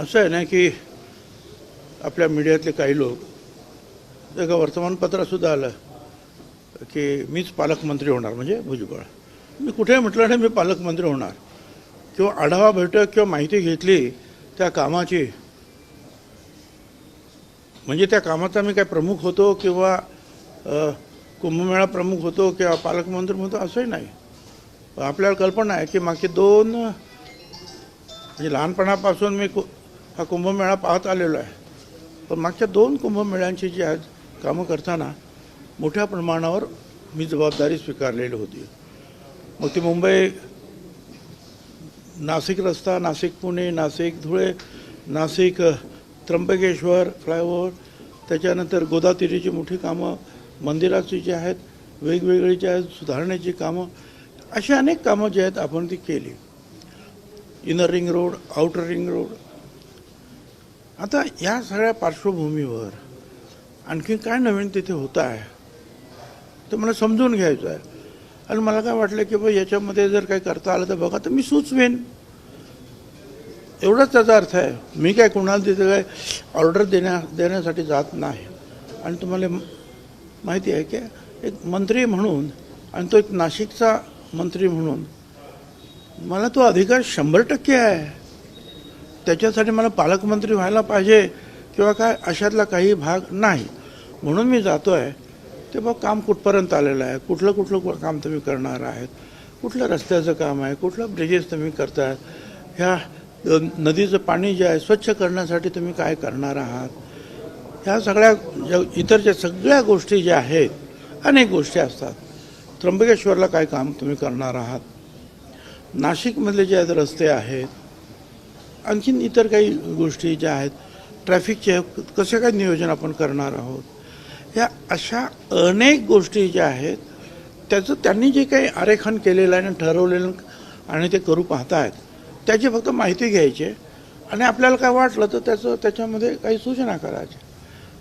असं आहे ना की आपल्या मीडियातले काही लोक एका वर्तमानपत्रातसुद्धा आलं की मीच पालकमंत्री होणार म्हणजे भुजबळ. मी कुठेही म्हटलं नाही मी पालकमंत्री होणार. किंवा आढावा बैठक किंवा माहिती घेतली त्या कामाची म्हणजे त्या कामाचा मी काय प्रमुख होतो किंवा कुंभमेळा प्रमुख होतो किंवा पालकमंत्री होतो असंही नाही. आपल्याला कल्पना आहे की मागे दोन म्हणजे लहानपणापासून मी कु हा कुंभमेळा पाहत आलेलो आहे. पण मागच्या दोन कुंभमेळ्यांची जी आहेत कामं करताना मोठ्या प्रमाणावर मी जबाबदारी स्वीकारलेली होती. मग ती मुंबई नाशिक रस्ता नाशिक पुणे नाशिक धुळे नाशिक त्र्यंबकेश्वर फ्लायओव्हर त्याच्यानंतर गोदातीरीची मोठी कामं मंदिराची जी आहेत वेगवेगळी जी आहेत सुधारण्याची कामं अशी अनेक कामं जी आहेत आपण ती केली. Inner ring road outer ring road आता या सगळ्या पार्श्वभूमीवर आणखी काय नवीन तिथे होत आहे? ते मला समजून घ्यायचं आहे. आणि मला काय वाटलं की बा याच्यामध्ये जर काही करता आलं तर बघा तर मी सुचवेन. एवढाच त्याचा अर्थ आहे. मी काय कोणाला तिथे काय ऑर्डर देण्या देण्यासाठी जात नाही. आणि तुम्हाला माहिती आहे की एक मंत्री म्हणून आणि तो एक नाशिकचा मंत्री म्हणून मला तो अधिकार शंभर टक्के आहे. त्याच्यासाठी मला पालकमंत्री व्हायला पाहिजे किंवा काय अशातला काही भाग नाही. म्हणून मी जातो आहे ते बघ काम कुठपर्यंत आलेलं आहे? कुठलं कुठलं काम तुम्ही करणार आहेत? कुठलं रस्त्याचं काम आहे? कुठलं ब्रिजेस तुम्ही करताय? ह्या नदीचं पाणी जे आहे स्वच्छ करण्यासाठी तुम्ही काय करणार आहात? ह्या सगळ्या ज्या इतर ज्या सगळ्या गोष्टी ज्या आहेत अनेक गोष्टी असतात. त्र्यंबकेश्वरला काय काम तुम्ही करणार आहात? नाशिकमधले जे आहेत रस्ते आहेत आणखीन इतर काही गोष्टी ज्या आहेत ट्रॅफिकचे कसे काय नियोजन आपण करणार आहोत ह्या अशा अनेक गोष्टी ज्या आहेत त्याचं त्यांनी जे काही आरेखन केलेलं आहे आणि ठरवलेलं आणि ते करू पाहतायत त्याची फक्त माहिती घ्यायची आणि आपल्याला काय वाटलं तर त्याचं त्याच्यामध्ये काही सूचना करायच्या.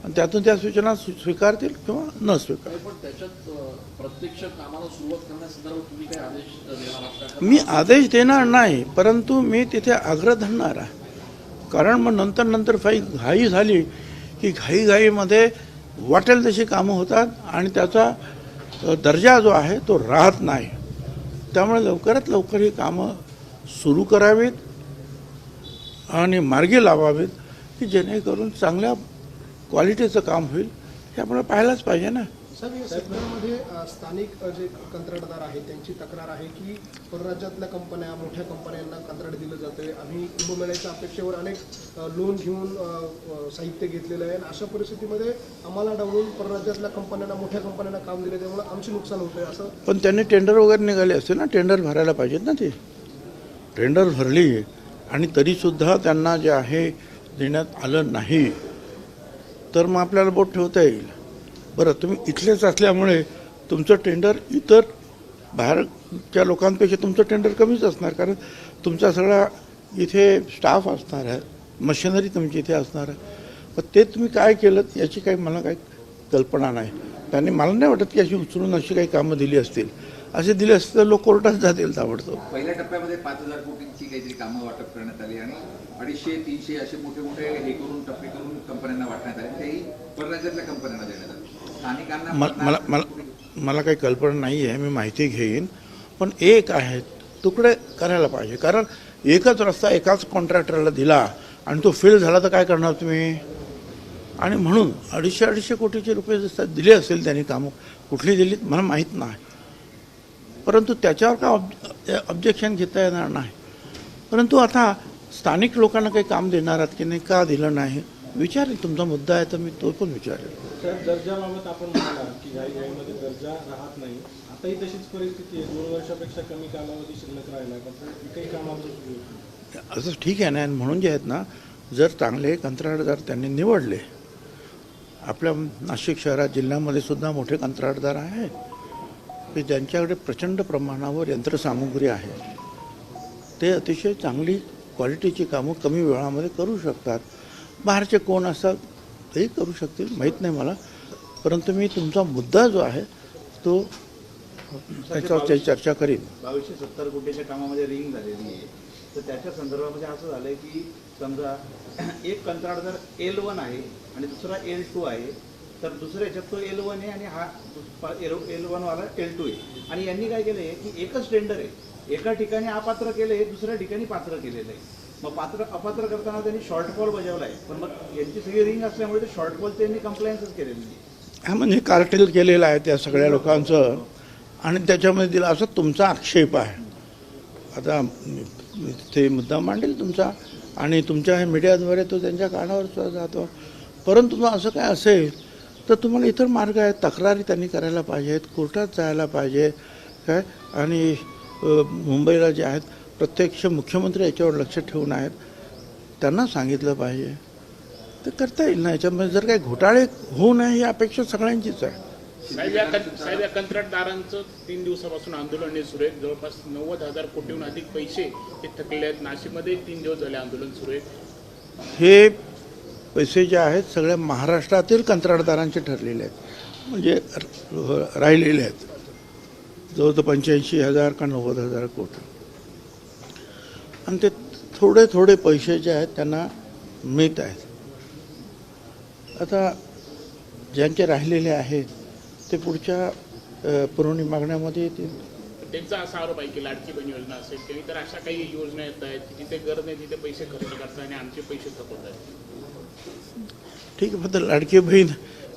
आणि त्यातून त्या सूचना स्वी- स्वीकारतील किंवा न स्वीकार? मी आदेश देणार नाही परंतु मी तिथे आग्रह धरणार आहे. कारण मग नंतर नंतर फाई घाई झाली की घाईघाईमध्ये वाटेल तशी कामं होतात आणि त्याचा दर्जा जो आहे तो राहत नाही. त्यामुळे लवकरात लवकर ही कामं सुरू करावीत आणि मार्गी लावावीत की जेणेकरून चांगल्या क्वालिटीचं काम होईल हे आपल्याला पाहायलाच पाहिजे ना. सेक्टरमध्ये स्थानिक जे कंत्राटदार आहेत त्यांची तक्रार आहे की परराज्यातल्या कंपन्या मोठ्या कंपन्यांना कंत्राट दिलं जातंय. आम्ही कुंभमेळ्याच्या अपेक्षेवर अनेक लोन घेऊन साहित्य घेतलेलं आहे. आणि अशा परिस्थितीमध्ये आम्हाला डावलून परराज्यातल्या कंपन्यांना मोठ्या कंपन्यांना काम दिलं त्यामुळे आमचे नुकसान होतंय असं पण त्यांनी टेंडर वगैरे निघाले असते ना टेंडर भरायला पाहिजेत ना ते. टेंडर भरली आणि तरीसुद्धा त्यांना जे आहे देण्यात आलं नाही. तर मग आपल्याला बोट ठेवता येईल. बरं तुम्ही इथलेच असल्यामुळे तुमचं टेंडर इतर बाहेरच्या लोकांपेक्षा तुमचं टेंडर कमीच असणार. कारण तुमचा सगळा इथे स्टाफ असणार आहे. मशिनरी तुमची इथे असणार आहे. पण ते तुम्ही काय केलं याची काही मला काही कल्पना नाही. त्यांनी मला नाही वाटत की अशी उचलून अशी काही कामं दिली असतील. असे दिले असते तर लोक कोर्टात जातील ताबडतोब. पहिल्या टप्प्यामध्ये पाच हजार कोटींची काहीतरी कामं वाटप करण्यात आली आणि अडीचशे तीनशे असे मोठे मोठे हे करून टप्पे करून कंपन्यांना वाटण्यात आले. तेही परराज्यातल्या कंपन्यांना देण्यात आले. स्थानिकांना मला मला मला काही कल्पना नाही आहे मी माहिती घेईन. पण एक आहे तुकडे करायला पाहिजे. कारण एकच रस्ता एकाच कॉन्ट्रॅक्टरला दिला आणि तो फेल झाला तर काय करणार तुम्ही? आणि म्हणून अडीचशे अडीचशे कोटीचे रुपये जसं दिले असेल त्यांनी कामं कुठली दिली मला माहीत नाही. परंतु त्याच्यावर का ऑब ऑब्जेक्शन घेता येणार नाही? परंतु आता स्थानिक लोकांना काही काम देणार आहात की नाही का दिलं नाही? विचारेल तुमचा मुद्दा आहे तर मी तो पण विचारेल. साहेब दर्जाबाबत आपण म्हणाला की घाई घाईमध्ये दर्जा राहत नाही. आताही तशीच परिस्थिती आहे. दोन वर्षापेक्षा कमी कालावधी शिल्लक राहिला पण कामाचं सुरू. असं ठीक आहे ना. म्हणून जे आहेत ना जर चांगले कंत्राटदार त्यांनी निवडले आपल्या नाशिक शहरात जिल्ह्यामध्ये सुद्धा मोठे कंत्राटदार आहेत. की ज्यांच्याकडे प्रचंड प्रमाणावर यंत्रसामुग्री आहे ते अतिशय चांगली क्वालिटीची कामं कमी वेळामध्ये करू शकतात. बाहेरचे कोण असतात तेही करू शकतील माहीत नाही मला. परंतु मी तुमचा मुद्दा जो आहे तो त्याच्यावर चर्चा करीन. बावीसशे सत्तर कोटीच्या कामामध्ये रिंग झालेली आहे. तर त्याच्या संदर्भामध्ये असं झालंय की समजा एक कंत्राटदार एल वन आहे आणि दुसरा एल टू आहे तर दुसऱ्या याच्यात तो एल वन आहे आणि हा एल एल वाला एल टू आहे. आणि यांनी काय केलं आहे की एकच टेंडर आहे. एका ठिकाणी अपात्र केलं आहे दुसऱ्या ठिकाणी पात्र केलेलं आहे. मग पात्र अपात्र करताना त्यांनी शॉर्टफॉल बजावला आहे. पण मग यांची सगळी रिंग असल्यामुळे ते शॉर्टफॉल त्यांनी कंप्लायन्सच केलेली नाही. हा म्हणजे कार्टेल केलेलं आहे त्या सगळ्या लोकांचं. आणि त्याच्यामध्ये दिला असा तुमचा आक्षेप आहे. आता ते मुद्दा मांडेल तुमचा. आणि तुमच्या हे मीडियाद्वारे तो त्यांच्या कानावर जातो. परंतु मग असं काय असेल तर तुम्हाला इतर मार्ग आहेत तक्रारी त्यांनी करायला पाहिजेत कोर्टात जायला पाहिजे काय? आणि मुंबईला जे आहेत प्रत्यक्ष मुख्यमंत्री याच्यावर लक्ष ठेवून आहेत. त्यांना सांगितलं पाहिजे. ते करता येईल ना? याच्यामध्ये जर काही घोटाळे होऊ नये ही अपेक्षा सगळ्यांचीच आहे. साहेब या कं- साहेब या कंत्राटदारांचं तीन दिवसापासून आंदोलन हे सुरू आहे. जवळपास नव्वद हजार कोटीहून अधिक पैसे हे थकले आहेत. नाशिकमध्ये तीन दिवस झाले आंदोलन सुरू आहे. हे पैसे जे आहेत सगळ्या महाराष्ट्रातील कंत्राटदारांचे ठरलेले आहेत. म्हणजे राहिलेले आहेत. जवळजवळ पंच्याऐंशी हजार का नव्वद हजार कोटी. आणि ते थोडे थोडे पैसे जे आहेत त्यांना मिळत आहेत. आता ज्यांचे राहिलेले आहेत ते पुढच्या पुरवणी मागण्यामध्ये येतील त्यांचा असा आरोप आहे की लाडकी बहीण योजना असेल तरी तर अशा काही योजना येत आहेत जिथे गरज नाही तिथे पैसे खर्च करतात आणि आमचे पैसे थकवत आहेत ठीक आहे फक्त लाडकी बहीण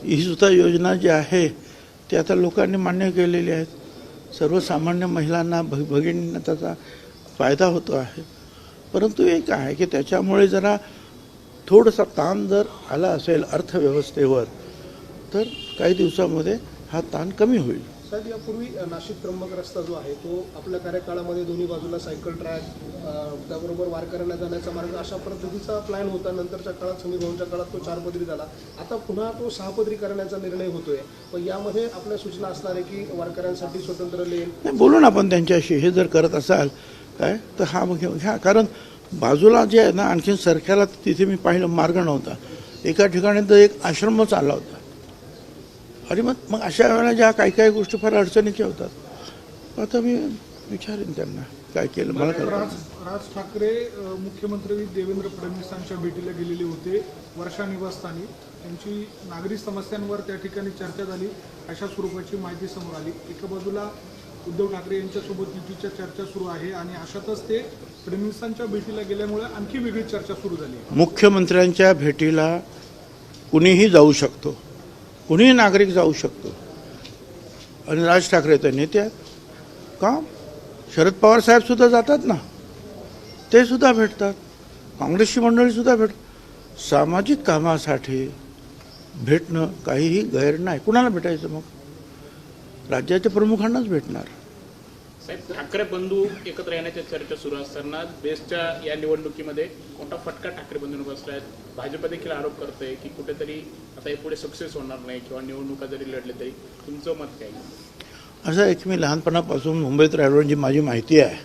ही सुद्धा योजना जी आहे ती आता लोकांनी मान्य केलेली आहेत सर्वसामान्य महिलांना भ भगिनींना त्याचा फायदा होतो आहे. परंतु एक आहे की त्याच्यामुळे जरा थोडासा ताण जर आला असेल अर्थव्यवस्थेवर तर काही दिवसामध्ये हा ताण कमी होईल. साहेब यापूर्वी नाशिक त्र्यंबक रस्ता जो आहे तो आपल्या कार्यकाळामध्ये दोन्ही बाजूला सायकल ट्रॅक त्याबरोबर वारकऱ्यांना जाण्याचा मार्ग अशा पद्धतीचा प्लॅन होता. नंतरच्या काळात समीर भाऊंच्या काळात तो चार पदरी झाला. आता पुन्हा तो सहापदरी करण्याचा निर्णय होतोय. पण यामध्ये आपल्या सूचना असणार आहे की वारकऱ्यांसाठी स्वतंत्र लेन नाही बोलू ना आपण त्यांच्याशी. हे जर करत असाल काय? तर हा मग घेऊन घ्या कारण बाजूला जे आहे ना आणखीन सरकारला तिथे मी पाहिलं मार्ग नव्हता. एका ठिकाणी तर एक आश्रमच आला होता. आणि मग मग अशा वेळेला ज्या काही काही गोष्टी फार अडचणीच्या होतात. आता मी विचारेन त्यांना काय केलं मला राज राज ठाकरे मुख्यमंत्री देवेंद्र फडणवीसांच्या भेटीला गेलेले होते वर्षा निवासस्थानी. त्यांची नागरी समस्यांवर त्या ठिकाणी चर्चा झाली अशा स्वरूपाची माहिती समोर आली. एका बाजूला उद्धव ठाकरे यांच्यासोबत युतीच्या चर्चा सुरू आहे आणि अशातच ते फडणवीसांच्या भेटीला गेल्यामुळे आणखी वेगळी चर्चा सुरू झाली. मुख्यमंत्र्यांच्या भेटीला कुणीही जाऊ शकतो. कुणीही नागरिक जाऊ शकतो. आणि राज ठाकरे तर नेते आहेत. का? शरद पवार साहेबसुद्धा जातात ना. ते सुद्धा भेटतात. काँग्रेसची मंडळीसुद्धा भेट सामाजिक कामासाठी भेटणं काहीही गैर नाही. कुणाला भेटायचं मग? राज्याच्या प्रमुखांनाच भेटणार. साहेब ठाकरे बंधू एकत्र येण्याच्या चर्चा सुरू असताना बेस्टच्या या निवडणुकीमध्ये मोठा फटका ठाकरे बंधूंना बसला आहे? भाजप देखील आरोप करते की कुठेतरी आता हे पुढे सक्सेस होणार नाही किंवा निवडणुका जरी लढले तरी. तुमचं मत काय? असं आहे की मी लहानपणापासून मुंबईत राहिलो माझी माहिती आहे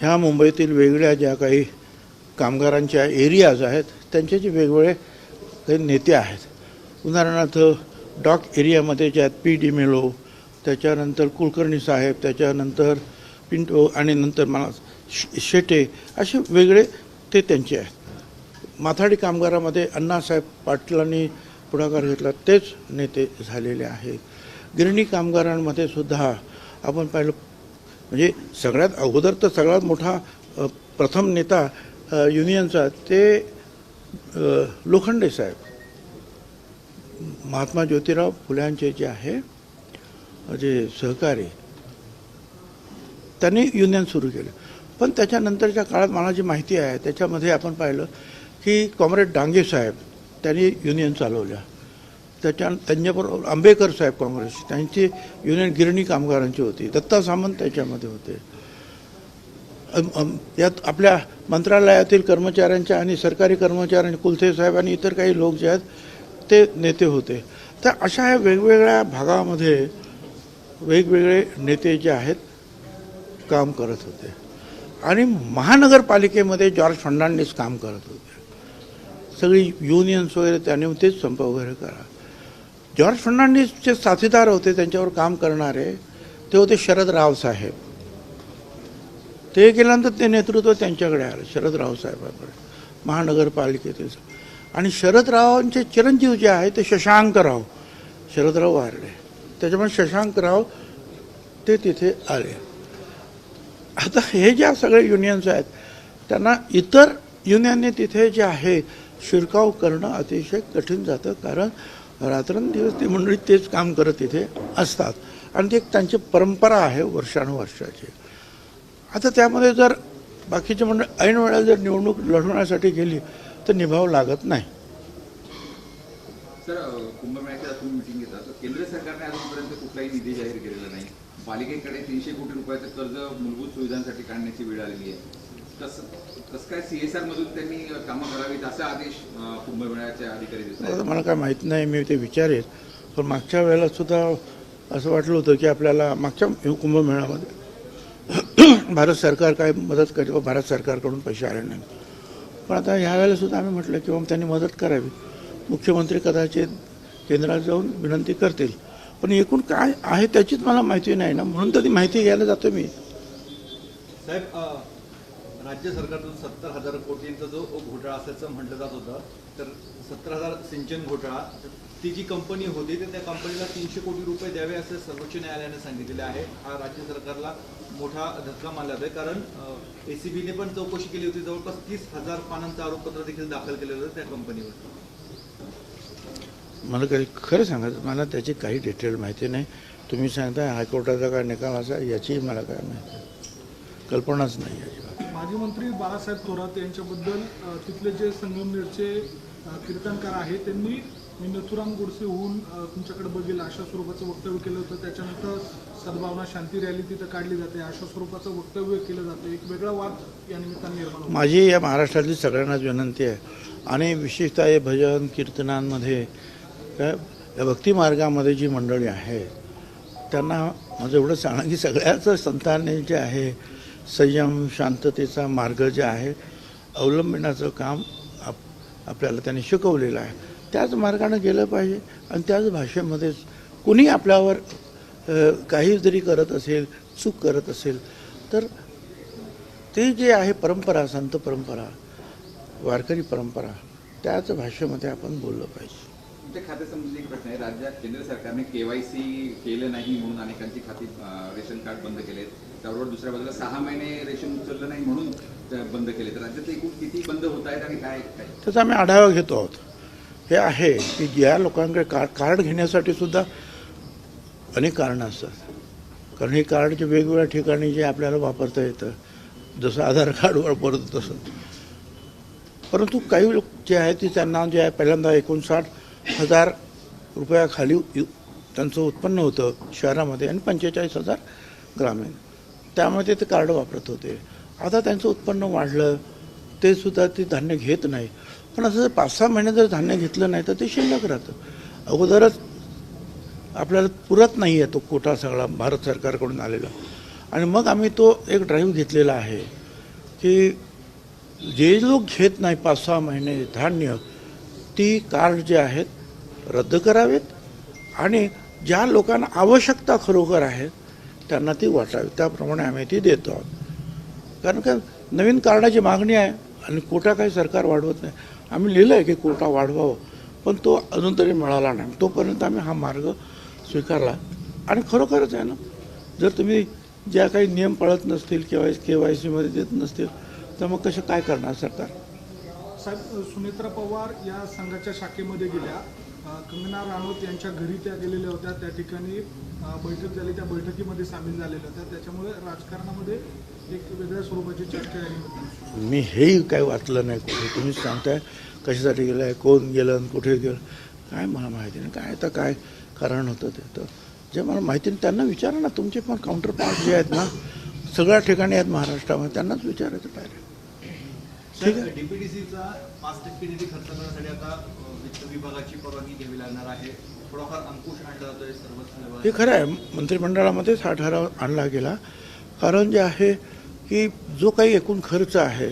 ह्या मुंबईतील वेगळ्या ज्या काही कामगारांच्या एरियाज आहेत त्यांचे जे वेगवेगळे काही नेते आहेत. उदाहरणार्थ डॉक एरियामध्ये ज्यात आहेत पी डी मेलो त्याच्यानंतर कुलकर्णी साहेब त्याच्यानंतर पिंटो आणि नंतर मला शेटे असे वेगळे ते त्यांचे आहेत. माथाडी कामगारामध्ये अण्णासाहेब पाटलांनी पुढाकार घेतला तेच नेते झालेले आहेत. गिरणी कामगारांमध्ये सुद्धा आपण पाहिलं म्हणजे सगळ्यात अगोदर तर सगळ्यात मोठा प्रथम नेता युनियनचा ते लोखंडे साहेब. महात्मा ज्योतिराव फुल्यांचे जे आहे जे सहकारी त्यांनी युनियन सुरू केलं. पण त्याच्यानंतरच्या काळात मला जी माहिती आहे त्याच्यामध्ये आपण पाहिलं की कॉम्रेड डांगे साहेब त्यांनी युनियन चालवल्या. त्याच्या त्यांच्याबरोबर आंबेकर साहेब काँग्रेस त्यांची युनियन गिरणी कामगारांची होती. दत्ता सामंत त्याच्यामध्ये होते. यात आपल्या मंत्रालयातील कर्मचाऱ्यांच्या आणि सरकारी कर्मचाऱ्यांनी कुलथे साहेब आणि इतर काही लोक जे आहेत ते नेते होते. तर अशा या वेगवेगळ्या भागामध्ये वेगवेगळे नेते जे आहेत काम करत होते. आणि महानगरपालिकेमध्ये जॉर्ज फर्नांडिस काम करत होते. सगळी युनियन्स वगैरे त्याने तेच संप वगैरे करा. जॉर्ज फर्नांडिसचे साथीदार होते त्यांच्यावर काम करणारे ते होते शरद रावसाहेब ते केल्यानंतर ते नेतृत्व त्यांच्याकडे आलं शरद राव महानगरपालिकेचे आणि शरदरावांचे चिरंजीव जे आहे ते शशांकराव शरदराव वारले. त्याच्यामुळे शशांकराव ते तिथे आले. आता हे ज्या सगळे युनियन्स आहेत त्यांना इतर युनियनने तिथे जे आहे शिरकाव करणं अतिशय कठीण जातं. कारण रात्रंदिवस ती मंडळी तेच काम करत तिथे असतात. आणि ती एक त्यांची परंपरा आहे वर्षानुवर्षाची. आता त्यामध्ये जर बाकीची मंडळ ऐन वेळा जर निवडणूक लढवण्यासाठी गेली तर निभाव लागत नाही. सर कुंभमेळ्याच्या तुम्ही मिटिंग घेता केंद्र सरकारने कुठलाही निधी जाहीर केलेला नाही. पालिकेकडे तीनशे कोटी रुपयाचं कर्ज मूलभूत सुविधांसाठी काढण्याची वेळ आलेली आहे. कसं कसं काय सीएसआर मधून त्यांनी कामं करावीत असा आदेश कुंभमेळ्याचे अधिकारी देत मला काय माहीत नाही मी ते विचारेल. पण मागच्या वेळेला सुद्धा असं वाटलं होतं की आपल्याला मागच्या कुंभमेळ्यामध्ये भारत सरकार काय मदत करेल भारत सरकारकडून पैसे आले नाही पण आता ह्यावेळेला सुद्धा आम्ही म्हटलं की बाबा त्यांनी मदत करावी. मुख्यमंत्री कदाचित केंद्रात जाऊन विनंती करतील. पण एकूण काय आहे त्याचीच मला माहिती नाही ना. म्हणून तर ती माहिती घ्यायला जातो मी. साहेब राज्य सरकारतून सत्तर हजार कोटींचा जो घोटाळा असल्याचं म्हटलं जात होतं तर सत्तर हजार सिंचन घोटाळा तर ती जी कंपनी होती तर त्या कंपनीला तीनशे कोटी रुपये द्यावे असं सर्वोच्च न्यायालयाने सांगितलेले आहे. हा राज्य सरकारला मोठा धक्का मानला जातोय कारण एसीबीने पण चौकशी केली होती. जवळपास तीस हजार पानांचं आरोपपत्र देखील दाखल केलेलं होतं त्या कंपनीवर. मला काही खरं सांगायचं मला त्याची काही डिटेल माहिती नाही. तुम्ही सांगताय हायकोर्टाचा काय निकाल असा याची मला काय माहिती. कल्पनाच नाही अजिबात माजी मंत्री बाळासाहेब थोरात यांच्याबद्दल तिथले जे संगमनेरचे कीर्तनकार आहेत त्यांनी मी नथुराम गोडसे होऊन तुमच्याकडे बघेल अशा स्वरूपाचं वक्तव्य केलं होतं. त्याच्यानंतर सद्भावना शांती रॅली तिथं काढली जाते. अशा स्वरूपाचं वक्तव्य केलं जातं. एक वेगळा वाद या निमित्तानं निर्माण माझी या महाराष्ट्रातली सगळ्यांनाच विनंती आहे. आणि विशेषतः हे भजन कीर्तनांमध्ये काय या भक्तिमार्गामध्ये जी मंडळी आहे त्यांना माझं एवढं सांगणं की सगळ्याच संतांनी जे आहे संयम शांततेचा मार्ग जे आहे अवलंबण्याचं काम आप आपल्याला त्यांनी शिकवलेलं आहे. त्याच मार्गानं गेलं पाहिजे आणि त्याच भाषेमध्येच कुणी आपल्यावर काही जरी करत असेल चूक करत असेल तर ते जे आहे परंपरा संत परंपरा वारकरी परंपरा त्याच भाषेमध्ये आपण बोललं पाहिजे. तुमच्या खात्यासंबंधी एक प्रश्न आहे. राज्यात केंद्र सरकारने केवायसी केलं नाही म्हणून अनेकांची खाती रेशन कार्ड बंद केले त्याबरोबर दुसऱ्या बाजूला सहा महिने रेशन उचललं नाही म्हणून बंद केले तर राज्यात एकूण किती बंद होत आहेत आणि काय काय? त्याचा आम्ही आढावा घेतो आहोत. हे आहे की ज्या लोकांकडे का कार्ड घेण्यासाठी सुद्धा अनेक कारणं असतात. कारण हे कार्डचे वेगवेगळ्या ठिकाणी जे आपल्याला वापरता येतं जसं आधार कार्ड वापरतो तसं. परंतु काही लोक जे आहे ते त्यांना जे आहे पहिल्यांदा एकोणसाठ हजार रुपयाखाली त्यांचं उत्पन्न होतं शहरामध्ये आणि पंचेचाळीस हजार ग्रामीण. त्यामुळे ते कार्ड वापरत होते. आता त्यांचं उत्पन्न वाढलं ते सुद्धा ते धान्य घेत नाही. पण असं जर पाच सहा महिने जर धान्य घेतलं नाही तर ते शिल्लक राहतं. अगोदरच आपल्याला पुरत नाही आहे तो कोटा सगळा भारत सरकारकडून आलेला. आणि मग आम्ही तो एक ड्राईव्ह घेतलेला आहे की जे लोक घेत नाही पाच सहा महिने धान्य ती कार्ड जे आहेत रद्द करावेत आणि ज्या लोकांना आवश्यकता खरोखर आहे त्यांना ती वाटावी. त्याप्रमाणे आम्ही ती देतो आहोत. कारण का नवीन कार्डाची मागणी आहे आणि कोटा काही सरकार वाढवत नाही. आम्ही लिहिलं आहे की कोटा वाढवावं पण तो अजून तरी मिळाला नाही. तोपर्यंत आम्ही हा मार्ग स्वीकारला. आणि खरोखरच आहे ना जर तुम्ही ज्या काही नियम पाळत नसतील के वाय के वाय सीमध्ये देत नसतील तर मग कसं काय करणार सरकार? साहेब सुनेत्रा पवार या संघाच्या शाखेमध्ये गेल्या. कंगना राणौत यांच्या घरी त्या गेलेल्या होत्या. त्या ठिकाणी बैठक झाली. त्या बैठकीमध्ये सामील झालेल्या होत्या. त्याच्यामुळे राजकारणामध्ये एक वेगळ्या स्वरूपाची चर्चा आली मी हेही काय वाचलं नाही. कुठे तुम्हीच सांगताय. कशासाठी गेलं आहे कोण गेलं आणि कुठे गेलं? काय मला माहिती नाही. काय आता काय कारण होतं ते? तर जे मला माहिती नाही त्यांना विचारा ना. तुमचे पण काउंटर पार्ट जे आहेत ना सगळ्या ठिकाणी आहेत महाराष्ट्रामध्ये. त्यांनाच विचारायचं पाहिजे. डीपीडीसीचा खर्च करण्यासाठी आता वित्त विभागाची परवानगी घ्यावी लागणार आहे. थोडाफार अंकुश आणला जातोय सर्वच हे खरं आहे. मंत्रिमंडळामध्येच हा ठराव आणला गेला. कारण जे आहे की जो काही एकूण खर्च आहे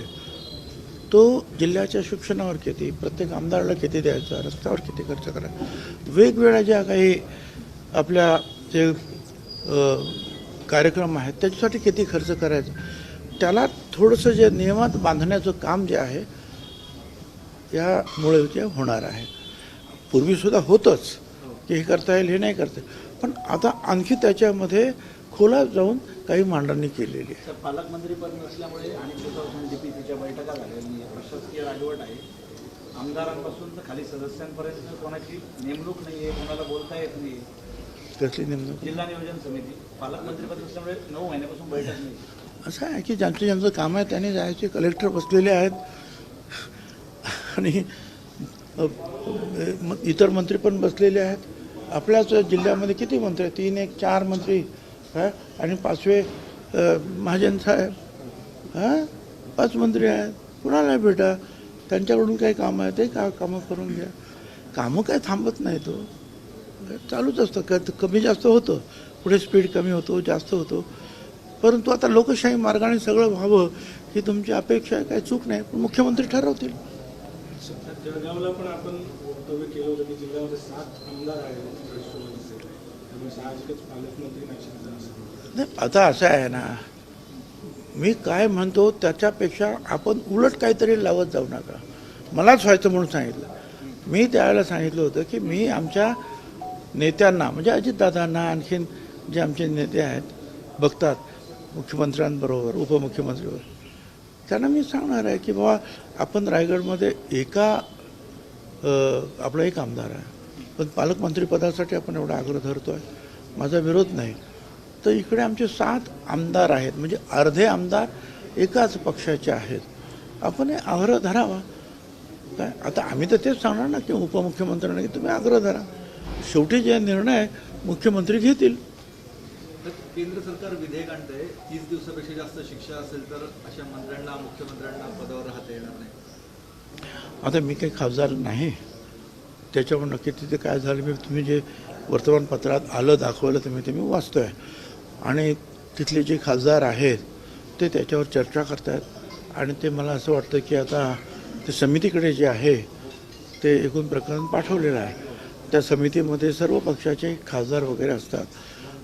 तो जिल्ह्याच्या शिक्षणावर किती प्रत्येक आमदाराला किती द्यायचा रस्त्यावर किती खर्च करायचा. वेगवेगळ्या ज्या काही आपल्या जे कार्यक्रम आहेत त्याच्यासाठी किती खर्च करायचा? त्याला थोडंसं जे नियमात बांधण्याचं काम जे आहे यामुळे जे होणार आहे. पूर्वीसुद्धा होतंच की हे करता येईल हे नाही करता येईल. पण आता आणखी त्याच्यामध्ये खोलात जाऊन काही मांडणी केलेली आहे. तर पालकमंत्री पद नसल्यामुळे डीपीसीच्या बैठका झालेल्या नाही प्रशासकीय राजवट आहे. आमदारांपासून खाली सदस्यांपर्यंत कोणाची नेमणूक नाही आहे कोणाला बोलता येत नाही कसली नेमणूक? जिल्हा नियोजन समिती. पालकमंत्री पद नसल्यामुळे नऊ महिन्यापासून बैठक नाही असं आहे की ज्यांचं ज्यांचं काम आहे त्यांनी जायचे कलेक्टर बसलेले आहेत. आणि म- इतर मंत्री पण बसलेले आहेत. आपल्याच जिल्ह्यामध्ये किती मंत्री आहेत? तीन एक चार मंत्री. हां? आणि पाचवे महाजन साहेब. हां? पाच मंत्री आहेत. कुणाला भेटा? त्यांच्याकडून काही कामं आहे ते का कामं करून घ्या. कामं काय थांबत नाही तो हो. चालूच असतं. क कमी जास्त होतं. पुढे स्पीड कमी होतो जास्त होतो. परंतु आता लोकशाही मार्गाने सगळं व्हावं ही तुमची अपेक्षा आहे काही चूक नाही. पण मुख्यमंत्री ठरवतील. जळगावला पण आपण वक्तव्य केलं होतं की जिल्ह्यामध्ये सात आमदार आहेत राष्ट्रवादीचे त्यामुळे साहजिकच पालकमंत्री नाशिकचा असेल नाही आता असं आहे ना मी काय म्हणतो त्याच्यापेक्षा आपण उलट काहीतरी लावत जाऊ नका. मलाच व्हायचं म्हणून सांगितलं. मी त्यावेळेला सांगितलं होतं की मी आमच्या नेत्यांना म्हणजे अजितदादांना आणखीन जे आमचे नेते आहेत बघतात. मुख्यमंत्र्यांबरोबर उपमुख्यमंत्रीवर त्यांना मी सांगणार आहे की बाबा आपण रायगडमध्ये एका आपला एक आमदार आहे. पण पालकमंत्रीपदासाठी आपण एवढा आग्रह धरतो आहे माझा विरोध नाही. तर इकडे आमचे सात आमदार आहेत. म्हणजे अर्धे आमदार एकाच पक्षाचे आहेत. आपण हे आग्रह धरावा. काय? आता आम्ही तर तेच सांगणार ना की उपमुख्यमंत्र्यांना की तुम्ही आग्रह धरा. शेवटी जे निर्णय मुख्यमंत्री घेतील केंद्र सरकार विधेयक आणतंय तीस दिवसापेक्षा जास्त शिक्षा असेल तर अशा मंत्र्यांना मुख्यमंत्र्यांना पदावर राहता येणार नाही. आता मी काही खासदार नाही. त्याच्यामुळे नक्की तिथे काय झालं मी तुम्ही जे वर्तमानपत्रात आलं दाखवलं तुम्ही ते मी वाचतो आहे आणि तिथले जे खासदार आहेत ते त्याच्यावर चर्चा करतात आणि ते मला असं वाटतं की आता ते समितीकडे जे आहे ते एकूण प्रकरण पाठवलेलं आहे. त्या समितीमध्ये सर्व पक्षाचे खासदार वगैरे असतात.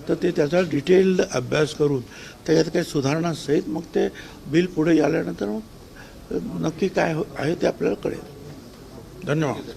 तर ते त्याचा डिटेल्ड अभ्यास करून त्याच्यात काही सुधारणासहित मग ते बिल पुढे आल्यानंतर मग नक्की काय हो- आहे ते आपल्याला कळेल. धन्यवाद.